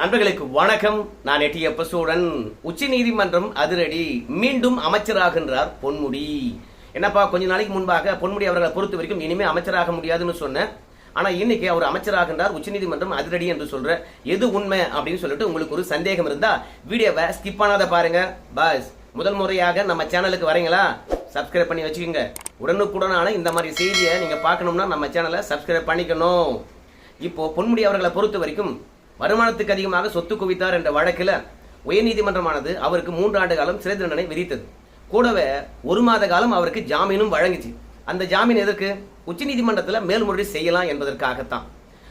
நண்பர்களுக்கு வணக்கம். நான் எட்டியப்ப சூழன் உச்ச நீதிமன்றம் அதிரடி. மீண்டும் அமைச்சராகின்றார் பொன்முடி. என்னப்பா கொஞ்ச நாளைக்கு முன்பாக பொன்முடி அவர்களை பொறுத்த வரைக்கும் இனிமே அமைச்சராக முடியாதுன்னு சொன்னேன். ஆனா இன்னைக்கு அவர் அமைச்சராகின்றார் உச்சநீதிமன்றம் அதிரடி என்று சொல்ற. எது உண்மை அப்படின்னு சொல்லிட்டு உங்களுக்கு ஒரு சந்தேகம் இருந்தா வீடியோவை ஸ்கிப் பண்ணாத பாருங்க. பாஸ் முதல் முறையாக நம்ம சேனலுக்கு வரீங்களா? சப்ஸ்கிரைப் பண்ணி வச்சுக்கோங்க. உடனுக்குடனான இந்த மாதிரி செய்தியை நீங்க பார்க்கணும்னா நம்ம சேனலை சப்ஸ்கிரைப் பண்ணிக்கணும். இப்போ பொன்முடி அவர்களை பொறுத்த வரைக்கும் வருமானத்துக்கு அதிகமாக சொத்து குவித்தார் என்ற வழக்கில் உயர்நீதிமன்றமானது அவருக்கு மூன்று ஆண்டு காலம் சிறை தண்டனை விதித்தது. கூடவே ஒரு மாத காலம் அவருக்கு ஜாமீனும் வழங்குச்சு. அந்த ஜாமீன் எதற்கு? உச்சநீதிமன்றத்தில் மேல்முறையீடு செய்யலாம் என்பதற்காகத்தான்.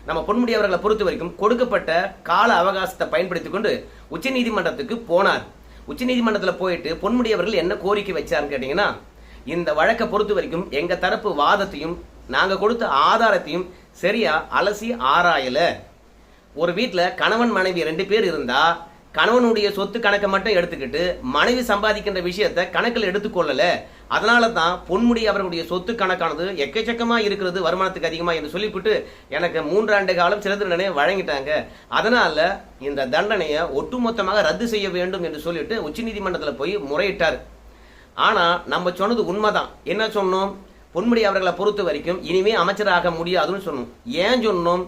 நம்ம பொன்முடி அவர்களை பொறுத்த வரைக்கும் கொடுக்கப்பட்ட கால அவகாசத்தை பயன்படுத்தி கொண்டு உச்சநீதிமன்றத்துக்கு போனார். உச்சநீதிமன்றத்தில் போயிட்டு பொன்முடி அவர்கள் என்ன கோரிக்கை வச்சார்னு கேட்டீங்கன்னா இந்த வழக்கை பொறுத்த வரைக்கும் எங்கள் தரப்பு வாதத்தையும் நாங்கள் கொடுத்த ஆதாரத்தையும் சரியா அலசி ஆராயலை. ஒரு வீட்டில் கணவன் மனைவி ரெண்டு பேர் இருந்தா கணவனுடைய சொத்து கணக்கை மட்டும் எடுத்துக்கிட்டு மனைவி சம்பாதிக்கின்ற விஷயத்தை கணக்கில் எடுத்துக்கொள்ளல அதனால தான் பொன்முடி அவர்களுடைய சொத்து கணக்கானது எக்கச்சக்கமாக இருக்கிறது வருமானத்துக்கு அதிகமாக என்று சொல்லிவிட்டு எனக்கு மூன்றாண்டு காலம் சிறை தண்டனை வழங்கிட்டாங்க. அதனால இந்த தண்டனையை ஒட்டுமொத்தமாக ரத்து செய்ய வேண்டும் என்று சொல்லிட்டு உச்சநீதிமன்றத்தில் போய் முறையிட்டார். ஆனால் நம்ம சொன்னது உண்மைதான். என்ன சொன்னோம்? பொன்முடி அவர்களை பொறுத்த வரைக்கும் இனிமே அமைச்சராக முடியாதுன்னு சொன்னோம். ஏன் சொன்னோம்?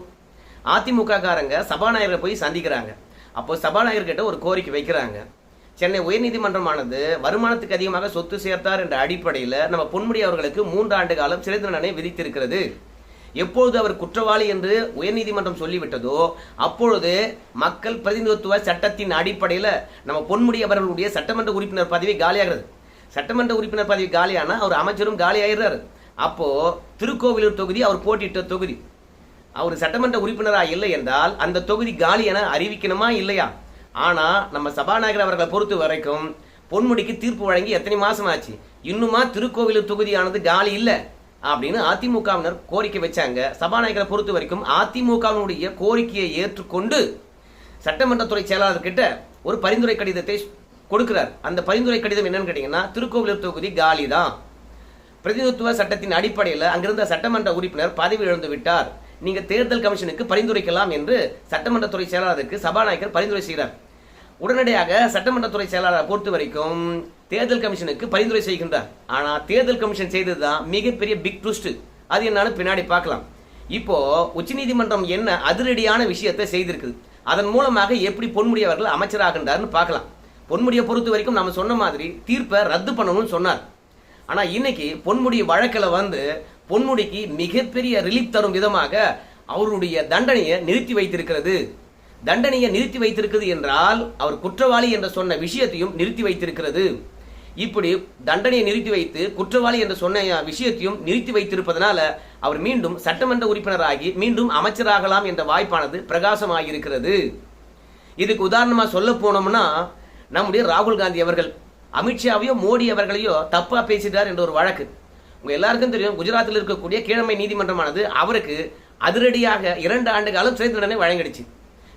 அதிமுக காரங்க சபாநாயகரை போய் சந்திக்கிறாங்க. அப்போ சபாநாயகர்கிட்ட ஒரு கோரிக்கை வைக்கிறாங்க. சென்னை உயர்நீதிமன்றமானது வருமானத்துக்கு அதிகமாக சொத்து சேர்த்தார் என்ற அடிப்படையில் நம்ம பொன்முடி அவர்களுக்கு மூன்று ஆண்டு காலம் சிறை தண்டனை விதித்திருக்கிறது. எப்பொழுது அவர் குற்றவாளி என்று உயர்நீதிமன்றம் சொல்லிவிட்டதோ அப்பொழுது மக்கள் பிரதிநிதித்துவ சட்டத்தின் அடிப்படையில் நம்ம பொன்முடி அவர்களுடைய சட்டமன்ற உறுப்பினர் பதவி காலியாகிறது. சட்டமன்ற உறுப்பினர் பதவி காலியானா அவர் அமைச்சரும் காலியாகிறார் அப்போ திருக்கோவிலூர் தொகுதி அவர் போட்டியிட்ட தொகுதி. அவர் சட்டமன்ற உறுப்பினராக இல்லை என்றால் அந்த தொகுதி காலி என அறிவிக்கணுமா இல்லையா? ஆனால் நம்ம சபாநாயகர் அவர்களை பொறுத்த வரைக்கும் பொன்முடிக்கு தீர்ப்பு வழங்கி எத்தனை மாதம் ஆச்சு? இன்னுமா திருக்கோவிலூர் தொகுதியானது காலி இல்லை? அப்படின்னு அதிமுகவினர் கோரிக்கை வச்சாங்க. சபாநாயகரை பொறுத்த வரைக்கும் அதிமுகவினுடைய கோரிக்கையை ஏற்றுக்கொண்டு சட்டமன்றத்துறை செயலாளர் கிட்ட ஒரு பரிந்துரை கடிதத்தை கொடுக்கிறார். அந்த பரிந்துரை கடிதம் என்னன்னு கேட்டீங்கன்னா திருக்கோவிலூர் தொகுதி காலி தான் பிரதிநிதித்துவ சட்டத்தின் அடிப்படையில் அங்கிருந்த சட்டமன்ற உறுப்பினர் பதவி இழந்து விட்டார். நீங்க தேர்தல் கமிஷனுக்கு பரிந்துரைக்கலாம் என்று சட்டமன்றத்துறை செயலாளருக்கு சபாநாயகர் பரிந்துரை செய்கிறார். உடனடியாக சட்டமன்றத்துறை செயலாளரை பொறுத்த வரைக்கும் தேர்தல் கமிஷனுக்கு பரிந்துரை செய்கின்றார். ஆனால் தேர்தல் கமிஷன் செய்ததுதான் மிகப்பெரிய பிக் ட்விஸ்ட் அது என்னன்னு பின்னாடி பார்க்கலாம். இப்போ உச்சநீதிமன்றம் என்ன அதிரடியான விஷயத்தை செய்திருக்குது. அதன் மூலமாக எப்படி பொன்முடி அவர்கள் அமைச்சராகின்றார்னு பார்க்கலாம். பொன்முடியை பொறுத்த வரைக்கும் நம்ம சொன்ன மாதிரி தீர்ப்பை ரத்து பண்ணணும்னு சொன்னார். ஆனால் இன்னைக்கு பொன்முடி வழக்கில் வந்து பொன்முடிக்கு மிகப்பெரிய ரிலீஃப் தரும் விதமாக அவருடைய தண்டனையை நிறுத்தி வைத்திருக்கிறது. தண்டனையை நிறுத்தி வைத்திருக்கிறது என்றால் அவர் குற்றவாளி என்று சொன்ன விஷயத்தையும் நிறுத்தி வைத்திருக்கிறது. இப்படி தண்டனையை நிறுத்தி வைத்து குற்றவாளி என்று சொன்ன விஷயத்தையும் நிறுத்தி வைத்திருப்பதனால அவர் மீண்டும் சட்டமன்ற உறுப்பினராகி மீண்டும் அமைச்சராகலாம் என்ற வாய்ப்பானது பிரகாசமாகியிருக்கிறது இதுக்கு உதாரணமாக சொல்ல போனோம்னா நம்முடைய ராகுல் காந்தி அவர்கள் அமித்ஷாவையோ மோடி அவர்களையோ தப்பாக பேசிட்டார் என்ற ஒரு வழக்கு. உங்க எல்லாருக்கும் தெரியும் குஜராத்தில் இருக்கக்கூடிய கீழமை நீதிமன்றமானது அவருக்கு அதிரடியாக இரண்டு ஆண்டு காலம் சிறை தண்டனை வழங்கிடுச்சு.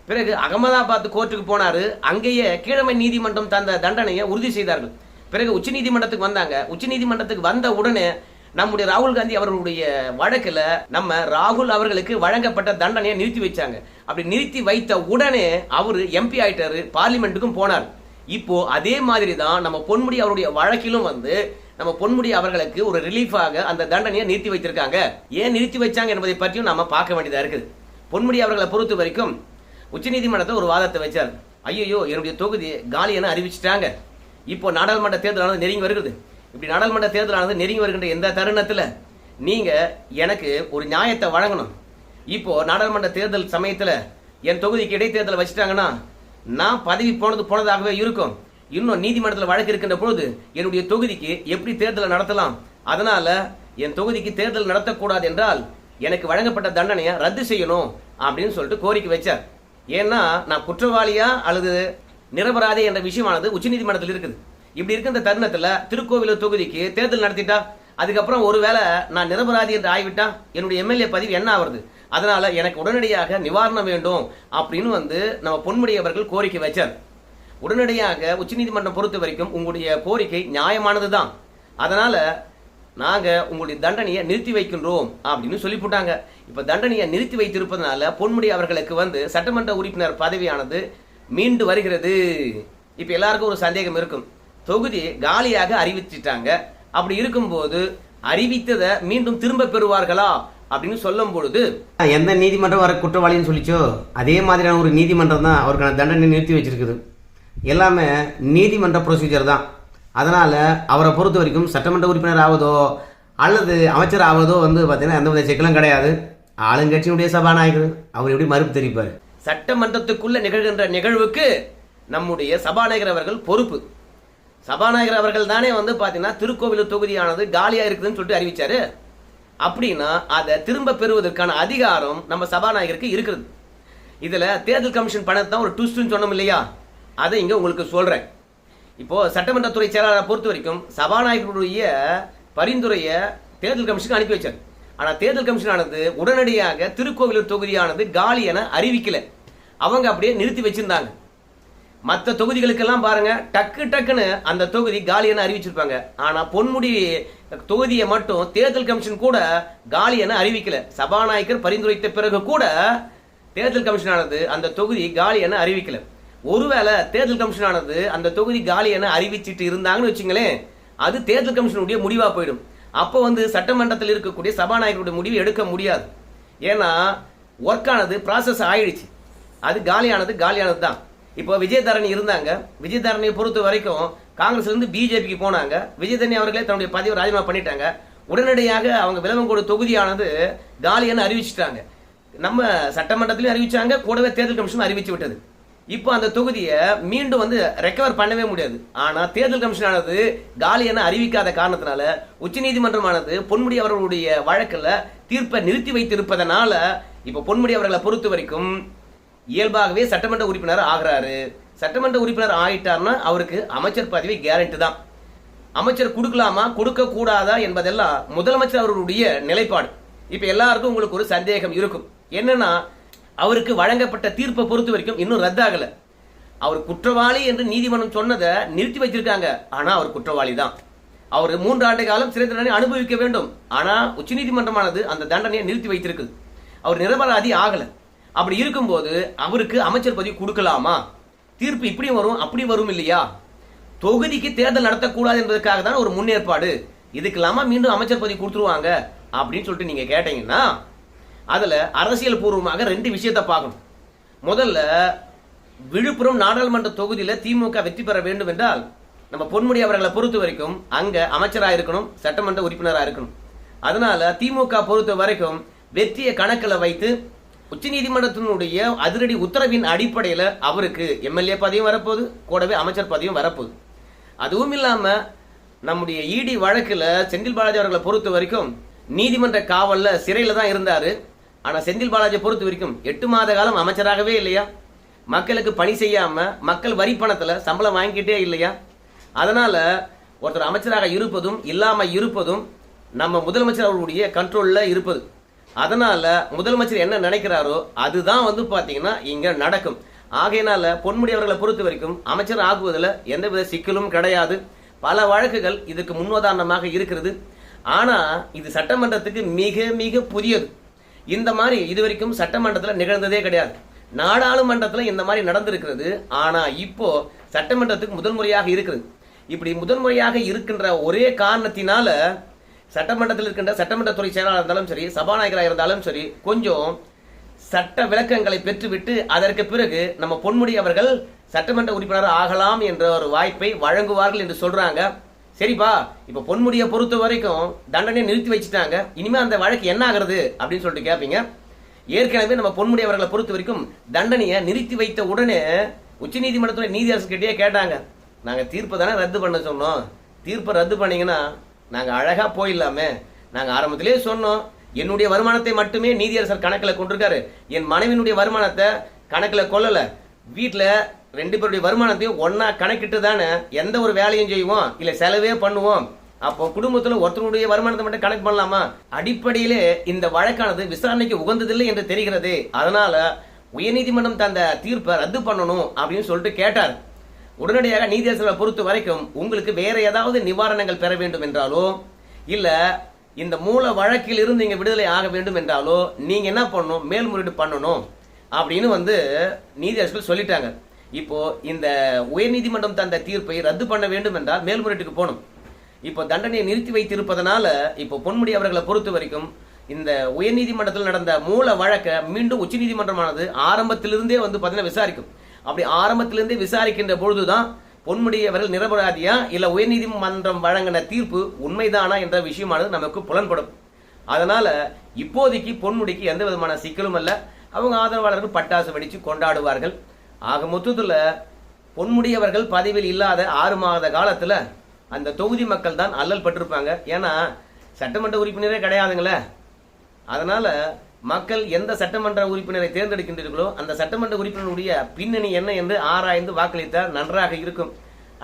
பிறகு அகமதாபாத் கோர்ட்டுக்கு போனாரு அங்கேயே கீழமை நீதிமன்றம் தந்த தண்டனையை உறுதி செய்தார்கள். பிறகு உச்ச நீதிமன்றத்துக்கு வந்தாங்க. உச்ச நீதிமன்றத்துக்கு வந்த உடனே நம்முடைய ராகுல் காந்தி அவர்களுடைய வழக்கில் நம்ம ராகுல் அவர்களுக்கு வழங்கப்பட்ட தண்டனையை நிறுத்தி வச்சாங்க. அப்படி நிறுத்தி வைத்த உடனே அவர் எம்பி ஆயிட்டாரு பார்லிமெண்ட்டுக்கும் போனார். இப்போ அதே மாதிரி தான் நம்ம பொன்முடி அவருடைய வழக்கிலும் வந்து நம்ம பொன்முடி அவர்களுக்கு ஒரு ரிலீஃபாக அந்த தண்டனையை நிறுத்தி வைத்திருக்காங்க. ஏன் நிறுத்தி வச்சாங்க என்பதை பற்றியும் நாம பார்க்க வேண்டியதா இருக்குது. பொன்முடி அவர்களை பொறுத்த வரைக்கும் உச்சநீதிமன்றத்தில் ஒரு வாதத்தை வச்சார். ஐயோ என்னுடைய தொகுதி காலி என அறிவிச்சிட்டாங்க. இப்போ நாடாளுமன்ற தேர்தலானது நெருங்கி வருகிறது. இப்படி நாடாளுமன்ற தேர்தலானது நெருங்கி வருகின்ற எந்த தருணத்தில்? நீங்க எனக்கு ஒரு நியாயத்தை வழங்கணும். இப்போ நாடாளுமன்ற தேர்தல் சமயத்தில் என் தொகுதிக்கு இடைத்தேர்தலை வச்சுட்டாங்கன்னா நான் பதவி போனது போனதாகவே இருக்கும். இன்னும் நீதிமன்றத்தில் வழக்கு இருக்கின்ற பொழுது என்னுடைய தொகுதிக்கு எப்படி தேர்தலை நடத்தலாம்? அதனால என் தொகுதிக்கு தேர்தல் நடத்தக்கூடாது என்றால் எனக்கு வழங்கப்பட்ட தண்டனையை ரத்து செய்யணும் அப்படின்னு சொல்லிட்டு கோரிக்கை வச்சார். ஏன்னா நான் குற்றவாளியா அல்லது நிரபராதி என்ற விஷயமானது உச்சநீதிமன்றத்தில் இருக்குது. இப்படி இருக்கின்ற தருணத்தில் திருக்கோவிலூர் தொகுதிக்கு தேர்தல் நடத்திட்டா? அதுக்கப்புறம் ஒருவேளை நான் நிரபராதி என்று ஆகிவிட்டா? என்னுடைய எம்எல்ஏ பதவி என்ன ஆகுறது அதனால எனக்கு உடனடியாக நிவாரணம் வேண்டும் அப்படின்னு வந்து நம்ம பொன்முடி அவர்கள் கோரிக்கை வச்சார். உடனடியாக உச்சநீதிமன்றம் பொறுத்த வரைக்கும் உங்களுடைய கோரிக்கை நியாயமானது தான் அதனால் நாங்கள் உங்களுடைய தண்டனையை நிறுத்தி வைக்கின்றோம் அப்படின்னு சொல்லி போட்டாங்க இப்போ தண்டனையை நிறுத்தி வைத்திருப்பதனால பொன்முடி அவர்களுக்கு வந்து சட்டமன்ற உறுப்பினர் பதவியானது மீண்டு வருகிறது. இப்போ எல்லாருக்கும் ஒரு சந்தேகம் இருக்கும். தொகுதி காலியாக அறிவிச்சிட்டாங்க. அப்படி இருக்கும்போது அறிவித்ததை மீண்டும் திரும்ப பெறுவார்களா அப்படின்னு சொல்லும் பொழுது எந்த நீதிமன்றம் வர குற்றவாளின்னு சொல்லிச்சோ? அதே மாதிரியான ஒரு நீதிமன்றம் தான் அவருக்கான தண்டனை நிறுத்தி வச்சிருக்குது. எல்லாமே நீதிமன்ற ப்ரொசீஜர் தான். அதனால் அவரை பொறுத்த வரைக்கும் சட்டமன்ற உறுப்பினர் ஆவதோ அல்லது அமைச்சர் ஆவதோ வந்து பார்த்தீங்கன்னா எந்த வித சிக்கலும் கிடையாது. ஆளுங்கட்சியினுடைய சபாநாயகர் அவர் எப்படி மறுப்பு தெரிவிப்பார்? சட்டமன்றத்துக்குள்ளே நிகழ்கின்ற நிகழ்வுக்கு நம்முடைய சபாநாயகர் அவர்கள் பொறுப்பு. சபாநாயகர் அவர்கள் தானே வந்து பார்த்தீங்கன்னா திருக்கோவிலூர் தொகுதியானது காலியாக இருக்குதுன்னு சொல்லிட்டு அறிவிச்சாரு. அப்படின்னா அதை திரும்ப பெறுவதற்கான அதிகாரம் நம்ம சபாநாயகருக்கு இருக்கிறது. இதில் தேர்தல் கமிஷன் பணத்தை ஒரு ட்விஸ்ட்னு சொன்னோம் இல்லையா? அதை இங்கே உங்களுக்கு சொல்கிறேன் இப்போது சட்டமன்றத்துறை செயலாளரை பொறுத்த வரைக்கும் சபாநாயகருடைய பரிந்துரையை தேர்தல் கமிஷனுக்கு அனுப்பி வச்சார். ஆனால் தேர்தல் கமிஷனானது உடனடியாக திருக்கோவிலூர் தொகுதியானது காலி என அறிவிக்கலை. அவங்க அப்படியே நிறுத்தி வச்சுருந்தாங்க. மற்ற தொகுதிகளுக்கெல்லாம் பாருங்க டக்கு டக்குன்னு அந்த தொகுதி காலி என அறிவிச்சிருப்பாங்க. ஆனால் பொன்முடி தொகுதியை மட்டும் தேர்தல் கமிஷன் கூட காலி என அறிவிக்கல. சபாநாயகர் பரிந்துரைத்த பிறகு கூட தேர்தல் கமிஷனானது அந்த தொகுதி காலி என அறிவிக்கலை. ஒருவேளை தேர்தல் கமிஷனானது அந்த தொகுதி காலி என அறிவிச்சிட்டு இருந்தாங்கன்னு வச்சுங்களேன் அது தேர்தல் கமிஷனுடைய முடிவாக போயிடும். அப்போ வந்து சட்டமன்றத்தில் இருக்கக்கூடிய சபாநாயகருடைய முடிவு எடுக்க முடியாது. ஏன்னா ஒர்க்கானது ப்ராசஸ் ஆயிடுச்சு. அது காலியானது காலியானது தான். இப்போ விஜயதரணி இருந்தாங்க. விஜயதரணியை பொறுத்த வரைக்கும் காங்கிரஸ்லேருந்து பிஜேபிக்கு போனாங்க. விஜயதரணி அவர்களே தன்னுடைய பதவியை ராஜினாமா பண்ணிட்டாங்க. உடனடியாக அவங்க விலவங்கோடு தொகுதியானது காலியான அறிவிச்சிட்டாங்க. நம்ம சட்டமன்றத்திலையும் அறிவிச்சாங்க கூடவே தேர்தல் கமிஷன் அறிவிச்சு விட்டது. இப்போ அந்த தொகுதியை மீண்டும் வந்து ரெக்கவர் பண்ணவே முடியாது. ஆனால் தேர்தல் கமிஷனானது காலி என அறிவிக்காத காரணத்தினால உச்சநீதிமன்றமானது பொன்முடி அவர்களுடைய வழக்கில் தீர்ப்பை நிறுத்தி வைத்திருப்பதனால இப்போ பொன்முடி அவர்களை பொறுத்த வரைக்கும் இயல்பாகவே சட்டமன்ற உறுப்பினர் ஆகிறாரு. சட்டமன்ற உறுப்பினர் ஆயிட்டார்னா அவருக்கு அமைச்சர் பதவி கேரண்டி தான். அமைச்சர் கொடுக்கலாமா கொடுக்க கூடாதா என்பதெல்லாம் முதலமைச்சர் அவர்களுடைய நிலைப்பாடு. இப்போ எல்லாருக்கும் உங்களுக்கு ஒரு சந்தேகம் இருக்கும். என்னன்னா அவருக்கு வழங்கப்பட்ட தீர்ப்பை பொறுத்த வரைக்கும் இன்னும் ரத்தாகல. அவர் குற்றவாளி என்று நீதிமன்றம் சொன்னதை நிறுத்தி வச்சிருக்காங்க ஆனா அவர் குற்றவாளி தான் அவர் மூன்று ஆண்டு காலம் சிறை தண்டனை அனுபவிக்க வேண்டும். ஆனா உச்சநீதிமன்றமானது அந்த தண்டனையை நிறுத்தி வைத்திருக்குது. அவர் நிரபராதி ஆகல. அப்படி இருக்கும்போது அவருக்கு அமைச்சர் பதவி கொடுக்கலாமா? தீர்ப்பு இப்படி வரும் அப்படி வரும் இல்லையா? தொகுதிக்கு தேர்தல் நடத்தக்கூடாது என்பதற்காக தான் ஒரு முன்னேற்பாடு. இதுக்கெல்லாமா மீண்டும் அமைச்சர் பதவி கொடுத்துருவாங்க? அப்படின்னு சொல்லிட்டு நீங்க கேட்டீங்கன்னா அதில் அரசியல் பூர்வமாக ரெண்டு விஷயத்தை பார்க்கணும். முதல்ல விழுப்புரம் நாடாளுமன்ற தொகுதியில் திமுக வெற்றி பெற வேண்டும் என்றால் நம்ம பொன்முடி அவர்களை பொறுத்த வரைக்கும் அங்கே அமைச்சராக இருக்கணும் சட்டமன்ற உறுப்பினராக இருக்கணும். அதனால திமுக பொறுத்த வரைக்கும் வெற்றியை கணக்கில் வைத்து உச்சநீதிமன்றத்தினுடைய அதிரடி உத்தரவின் அடிப்படையில் அவருக்கு எம்எல்ஏ பதவியும் வரப்போகுது கூடவே அமைச்சர் பதவியும் வரப்போகுது. அதுவும் இல்லாமல் நம்முடைய இடி வழக்கில் செந்தில் பாலாஜி அவர்களை பொறுத்த வரைக்கும் நீதிமன்ற காவலில் சிறையில் தான் இருந்தார். ஆனா செந்தில் பாலாஜியை பொறுத்த வரைக்கும் எட்டு மாத காலம் அமைச்சராகவே இல்லையா? மக்களுக்கு பணி செய்யாம மக்கள் வரி பணத்துல சம்பளம் வாங்கிக்கிட்டே இல்லையா? அதனால ஒருத்தர் அமைச்சராக இருப்பதும் இல்லாம இருப்பதும் நம்ம முதலமைச்சர் அவர்களுடைய கண்ட்ரோல்ல இருப்பது. அதனால முதலமைச்சர் என்ன நினைக்கிறாரோ அதுதான் வந்து பாத்தீங்கன்னா இங்க நடக்கும். ஆகையினால பொன்முடி அவர்களை பொறுத்த வரைக்கும் அமைச்சர் ஆகுவதில் எந்தவித சிக்கலும் கிடையாது. பல வழக்குகள் இதுக்கு முன்னுதாரணமாக இருக்கிறது. ஆனா இது சட்டமன்றத்துக்கு மிக மிக புதியது. இந்த மாதிரி இதுவரைக்கும் சட்டமன்றத்தில் நிகழ்ந்ததே கிடையாது. நாடாளுமன்றத்தில் இந்த மாதிரி நடந்திருக்கிறது. ஆனால் இப்போ சட்டமன்றத்துக்கு முதல் முறையாக இருக்குது. இப்படி முதன்முறையாக இருக்கின்ற ஒரே காரணத்தினால சட்டமன்றத்தில் இருக்கின்ற சட்டமன்றத்துறை செயலாளர் இருந்தாலும் சரி சபாநாயகராக இருந்தாலும் சரி கொஞ்சம் சட்ட விளக்கங்களை பெற்றுவிட்டு அதற்கு பிறகு நம்ம பொன்முடி அவர்கள் சட்டமன்ற உறுப்பினர் ஆகலாம் என்ற ஒரு வாய்ப்பை வழங்குவார்கள் என்று சொல்றாங்க. சரிப்பா இப்ப பொன்முடியை பொறுத்த வரைக்கும் தண்டனையை நிறுத்தி வச்சுட்டாங்க. இனிமே அந்த வழக்கு என்ன ஆகிறது அப்படின்னு சொல்லிட்டு கேட்பீங்க ஏற்கனவே நம்ம பொன்முடி அவர்களை பொறுத்த வரைக்கும் தண்டனையை நிறுத்தி வைத்த உடனே உச்சநீதிமன்றத்துறை நீதியரசு கேட்டாங்க. நாங்க தீர்ப்பை தானே ரத்து பண்ண சொன்னோம். தீர்ப்பை ரத்து பண்ணீங்கன்னா நாங்க அழகா போயிடலாமே. நாங்க ஆரம்பத்திலேயே சொன்னோம். என்னுடைய வருமானத்தை மட்டுமே நீதியரசர் கணக்கில் கொண்டிருக்காரு. என் மனைவியினுடைய வருமானத்தை கணக்கில் கொள்ளலை வீட்டில் ரெண்டு பேருடைய வருமானத்தையும் ஒன்றா கணக்கிட்டு தானே எந்த ஒரு வேலையும் செய்வோம் இல்ல செலவே பண்ணுவோம். அப்போ குடும்பத்துல ஒருத்தருடைய வருமானத்தை மட்டும் கணக்கு பண்ணலாமா? அடிப்படையிலே இந்த வழக்கானது விசாரணைக்கு உகந்ததில்லை என்று தெரிகிறது. அதனால உயர்நீதிமன்றம் தந்த தீர்ப்பை ரத்து பண்ணணும் அப்படின்னு சொல்லிட்டு கேட்டார். உடனடியாக நீதியரசரை பொறுத்த வரைக்கும் உங்களுக்கு வேற ஏதாவது நிவாரணங்கள் பெற வேண்டும் என்றாலோ இல்ல இந்த மூல வழக்கில் இருந்து இங்கே விடுதலை ஆக வேண்டும் என்றாலோ நீங்க என்ன பண்ணணும்? மேல்முறையீடு பண்ணணும் அப்படின்னு வந்து நீதியரசர்கள் சொல்லிட்டாங்க. இப்போ இந்த உயர்நீதிமன்றம் தந்த தீர்ப்பை ரத்து பண்ண வேண்டும் என்றால் மேல்முறையீட்டுக்கு போகணும். இப்போ தண்டனையை நிறுத்தி வைத்திருப்பதனால இப்போ பொன்முடி அவர்களை பொறுத்த வரைக்கும் இந்த உயர்நீதிமன்றத்தில் நடந்த மூல வழக்கை மீண்டும் உச்சநீதிமன்றமானது ஆரம்பத்திலிருந்தே வந்து பார்த்தீங்கன்னா விசாரிக்கும். அப்படி ஆரம்பத்திலிருந்தே விசாரிக்கின்ற பொழுதுதான் பொன்முடி அவர்கள் நிரபராதியா இல்லை உயர்நீதிமன்றம் வழங்கின தீர்ப்பு உண்மைதானா என்ற விஷயமானது நமக்கு புலன்படும். அதனால இப்போதைக்கு பொன்முடிக்கு எந்த விதமான சிக்கலும் அல்ல. அவங்க ஆதரவாளர்கள் பட்டாசு வெடிச்சு கொண்டாடுவார்கள். ஆக மொத்தத்தில் பொன்முடியவர்கள் பதவியில் இல்லாத ஆறு மாத காலத்தில் அந்த தொகுதி மக்கள் தான் அல்லல் பட்டிருப்பாங்க. ஏன்னா சட்டமன்ற உறுப்பினரே கிடையாதுங்களே. அதனால் மக்கள் எந்த சட்டமன்ற உறுப்பினரை தேர்ந்தெடுக்கின்றீர்களோ அந்த சட்டமன்ற உறுப்பினருடைய பின்னணி என்ன என்று ஆராய்ந்து வாக்களித்தால் நன்றாக இருக்கும்.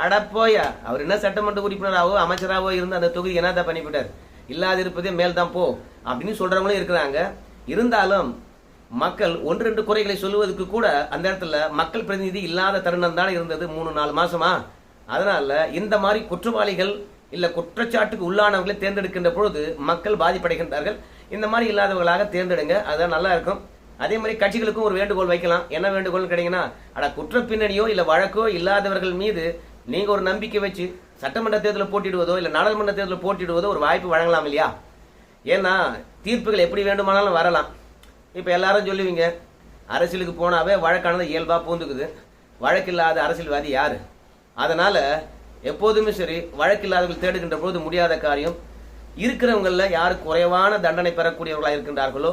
அடப்போயா அவர் என்ன சட்டமன்ற உறுப்பினராகவோ அமைச்சராகவோ இருந்து அந்த தொகுதி என்னதான் பண்ணிவிட்டார்? இல்லாதிருப்பதே மேல்தான் போ அப்படின்னு சொல்கிறவங்களும் இருக்கிறாங்க. இருந்தாலும் மக்கள் ஒன்று ரெண்டு குறைகளை சொல்லுவதற்கு கூட அந்த இடத்துல மக்கள் பிரதிநிதி இல்லாத தருணம் தானே இருந்தது மூணு நாலு மாசமா? அதனால இந்த மாதிரி குற்றவாளிகள் இல்ல குற்றச்சாட்டுக்கு உள்ளானவர்களை தேர்ந்தெடுக்கின்ற பொழுது மக்கள் பாதிப்படைகின்றார்கள். இந்த மாதிரி இல்லாதவர்களாக தேர்ந்தெடுங்க அதுதான் நல்லா இருக்கும். அதே மாதிரி கட்சிகளுக்கும் ஒரு வேண்டுகோள் வைக்கலாம். என்ன வேண்டுகோள் கேட்டீங்கன்னா அட குற்ற பின்னணியோ இல்ல வழக்கோ இல்லாதவர்கள் மீது நீங்க ஒரு நம்பிக்கை வச்சு சட்டமன்ற தேர்தலில் போட்டிடுவதோ இல்ல நாடாளுமன்ற தேர்தலில் போட்டிடுவதோ ஒரு வாய்ப்பு வழங்கலாம் இல்லையா? ஏன்னா தீர்ப்புகள் எப்படி வேண்டுமானாலும் வரலாம். இப்போ எல்லாரும் சொல்லுவீங்க அரசியலுக்கு போனாவே வழக்கானது இயல்பாக பூந்துக்குது. வழக்கில்லாத அரசியல்வாதி யார்? அதனால் எப்போதுமே சரி வழக்கில்லாதவர்கள் தேடுகின்ற போது முடியாத காரியம் இருக்கிறவங்களில் யார் குறைவான தண்டனை பெறக்கூடியவர்களாக இருக்கின்றார்களோ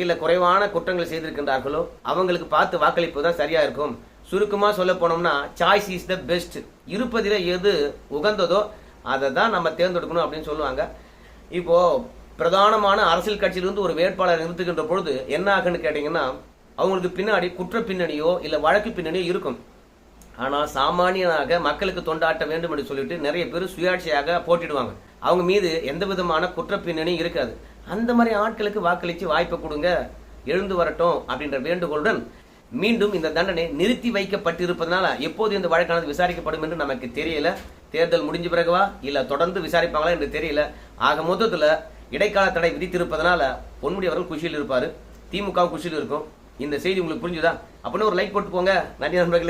இல்லை குறைவான குற்றங்கள் செய்திருக்கின்றார்களோ அவங்களுக்கு பார்த்து வாக்களிப்பு தான் சரியாக இருக்கும். சுருக்கமாக சொல்ல போனோம்னா சாய்ஸ் இஸ் த பெஸ்ட் இருப்பதில் எது உகந்ததோ அதை தான் நம்ம தேர்ந்தெடுக்கணும் அப்படின்னு சொல்லுவாங்க. இப்போது பிரதானமான அரசியல் கட்சியிலிருந்து ஒரு வேட்பாளர் நிறுத்துகின்ற பொழுது என்ன ஆகுன்னு கேட்டீங்கன்னா அவங்களுக்கு பின்னாடி குற்ற பின்னணியோ இல்ல வழக்கு பின்னணியோ இருக்கும். ஆனால் சாமானியனாக மக்களுக்கு தொண்டாட்ட வேண்டும் என்று சொல்லிட்டு நிறைய பேர் சுயாட்சியாக போட்டிடுவாங்க. அவங்க மீது எந்த விதமான குற்ற பின்னணியும் இருக்காது. அந்த மாதிரி ஆட்களுக்கு வாக்களித்து வாய்ப்பை கொடுங்க எழுந்து வரட்டும் அப்படின்ற வேண்டுகோளுடன் மீண்டும் இந்த தண்டனை நிறுத்தி வைக்கப்பட்டிருப்பதனால எப்போது இந்த வழக்கானது விசாரிக்கப்படும் என்று நமக்கு தெரியல. தேர்தல் முடிஞ்ச பிறகுவா? இல்லை தொடர்ந்து விசாரிப்பாங்களா என்று தெரியல. ஆக மொத்தத்தில் இடைக்கால தடை விதித்திருப்பதனால பொன்முடி அவர்கள் குஷியில் இருப்பார். திமுக குஷியில் இருக்கும். இந்த செய்தி உங்களுக்கு புரிஞ்சுதா? அப்படின்னு ஒரு லைக் போட்டு போங்க நன்றி நண்பர்களே.